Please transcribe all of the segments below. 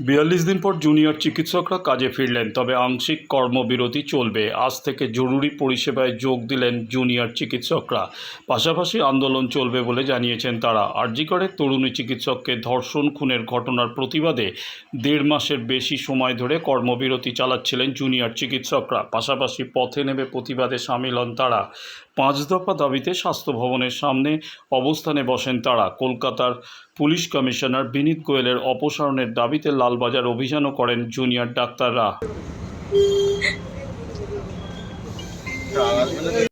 বিয়াল্লিশ দিন পর জুনিয়র চিকিৎসকরা কাজে ফিরলেন, তবে আংশিক কর্মবিরতি চলবে। আজ থেকে জরুরি পরিষেবায় যোগ দিলেন জুনিয়র চিকিৎসকরা। পাশাপাশি আন্দোলন চলবে বলে জানিয়েছেন তারা। আরজিকরের তরুণী চিকিৎসককে ধর্ষণ, খুনের ঘটনার প্রতিবাদে দেড় মাসের বেশি সময় ধরে কর্মবিরতি চালাচ্ছিলেন জুনিয়র চিকিৎসকরা। পাশাপাশি পথে নেমে প্রতিবাদে সামিল হন তারা। পাঁচ দফা দাবিতে স্বাস্থ্য ভবনের সামনে অবস্থানে বসেন তারা। কলকাতার পুলিশ কমিশনার বিনীত গোয়েলের অপসারণের দাবিতে লালবাজার অভিযানও করেন জুনিয়র ডাক্তাররা। এই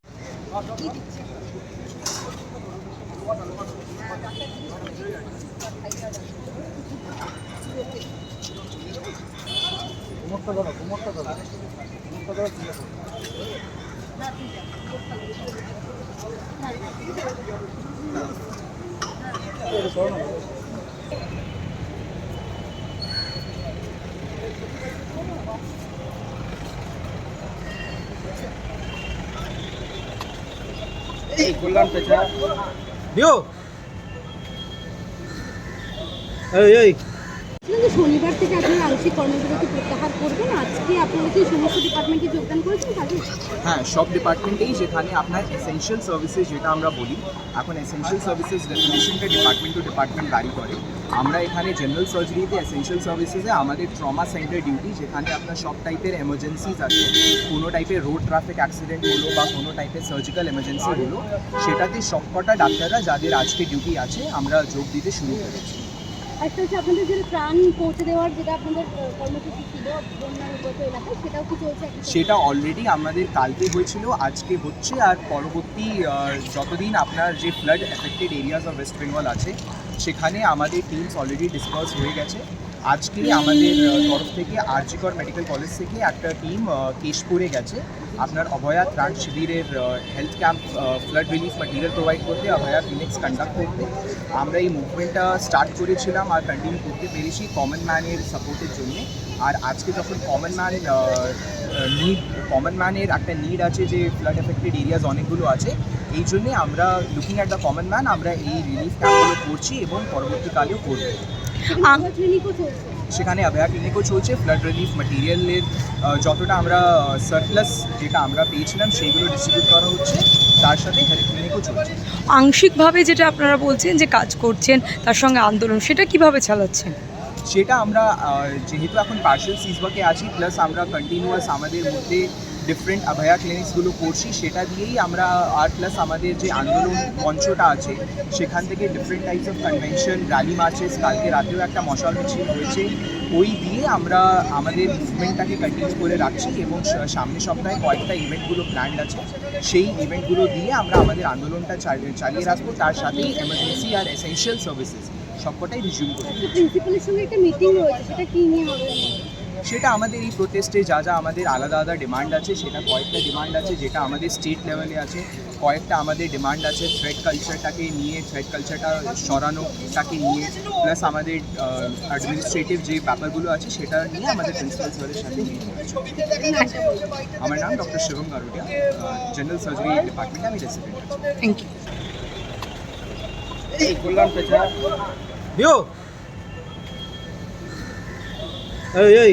এই ছিলেন যে হ্যাঁ সব ডিপার্টমেন্টেই যেখানে আপনার এসেনশিয়াল সার্ভিসেস যেটা আমরা বলি, এখন এসেনশিয়াল সার্ভিসেস ডেফিনেশনটা ডিপার্টমেন্ট টু ডিপার্টমেন্ট ভ্যারি করে। আমরা এখানে জেনারেল সার্জারিতে এসেনশিয়াল সার্ভিসেসে আমাদের ট্রমা সেন্টার ডিউটি যেখানে আপনার সব টাইপের এমার্জেন্সিজ আছে। কোনো টাইপের রোড ট্রাফিক অ্যাক্সিডেন্ট হলো বা কোনো টাইপের সার্জিক্যাল এমার্জেন্সি হলো, সেটাতে সবকটা ডাক্তাররা যাদের আজকে ডিউটি আছে, আমরা যোগ দিতে শুরু করেছি। একটা হচ্ছে আপনাদের যেটা ত্রাণ পৌঁছে দেওয়ার যেটা আপনাদের কর্মসূচি ছিল এলাকায়, সেটাও কি চলছে সেটা অলরেডি আমাদের কালকে হয়েছিল, আজকে হচ্ছে, আর পরবর্তী যতদিন আপনার যে flood affected areas of West Bengal আছে, সেখানে আমাদের টিমস অলরেডি ডিসপার্স হয়ে গেছে। আজকে আমাদের তরফ থেকে আরজিকর মেডিকেল কলেজ থেকে একটা টিম কেশপুরে গেছে। আপনার অভয়া ত্রাণ শিবিরের health camp flood relief material provide করতে, অভয়া ক্লিনিক্স কন্ডাক্ট করতে। আমরা এই মুভমেন্টটা স্টার্ট করেছিলাম আর কন্টিনিউ করতে পেরেছি কমন ম্যানের সাপোর্টের জন্য। আর আজকে যখন কমন ম্যান নিড কমন ম্যানের একটা নিড আছে যে ফ্লাড এফেক্টেড এরিয়াজ অনেকগুলো আছে, এই জন্যে আমরা looking at the common man আমরা এই রিলিফ ক্যাম্পগুলো করছি এবং পরবর্তীকালেও করব। সেখানে অভয়া ক্লিনিকও চলছে। ফ্লাড রিলিফ ম্যাটেরিয়ালের যতটা আমরা সারপ্লাস যেটা আমরা পেয়েছিলাম সেইগুলো ডিস্ট্রিবিউট করা হচ্ছে তার সাথে হেলথ ক্লিনিকও চলছে। আংশিকভাবে যেটা আপনারা বলছেন যে কাজ করছেন তার সঙ্গে আন্দোলন সেটা কীভাবে চালাচ্ছেন? সেটা আমরা যেহেতু এখন পার্সেল সিজবাকে আছি প্লাস আমরা কন্টিনিউয়াস আমাদের মধ্যে ডিফারেন্ট অভয়া ক্লিনিক্সগুলো করছি, সেটা দিয়েই আমরা আর প্লাস আমাদের যে আন্দোলন মঞ্চটা আছে, সেখান থেকে different types of convention rally marches কালকে রাতেও একটা মশাল মিছিল হয়েছে, ওই দিয়ে আমরা আমাদের মুভমেন্টটাকে কন্টিনিউ করে রাখছি এবং সা- সামনের সপ্তাহে কয়েকটা ইভেন্টগুলো প্ল্যান্ড আছে, সেই ইভেন্টগুলো দিয়ে আমরা আমাদের আন্দোলনটা চালিয়ে রাখব, তার সাথেই এমার্জেন্সি আর এসেনশিয়াল সার্ভিসেস সবকটাই রিজিউম করব। প্রিন্সিপালের সঙ্গে একটা মিটিং রয়েছে, সেটা নিয়ে হবে? সেটা আমাদের এই প্রোটেস্টে যা যা আমাদের আলাদা আলাদা ডিমান্ড আছে সেটা কয়েকটা ডিমান্ড আছে যেটা আমাদের স্টেট লেভেলে আছে। কয়েকটা আমাদের ডিমান্ড আছে থ্রেড কালচারটাকে নিয়ে থ্রেড কালচারটা সরানোটাকে নিয়ে প্লাস আমাদের অ্যাডমিনিস্ট্রেটিভ যে ব্যাপারগুলো আছে সেটা নিয়ে আমাদের প্রিন্সিপাল স্যারের সাথে আছে আমার নাম doctor Shivam Garudia general surgery ডিপার্টমেন্টে আমি রেসিডেন্ট আছি। থ্যাংক ইউ দিও। এই এই।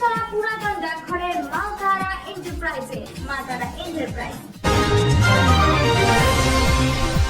পাঁচতলা পুরাতন ডাকঘরের মা তারা এন্টারপ্রাইজে মা তারা এন্টারপ্রাইজ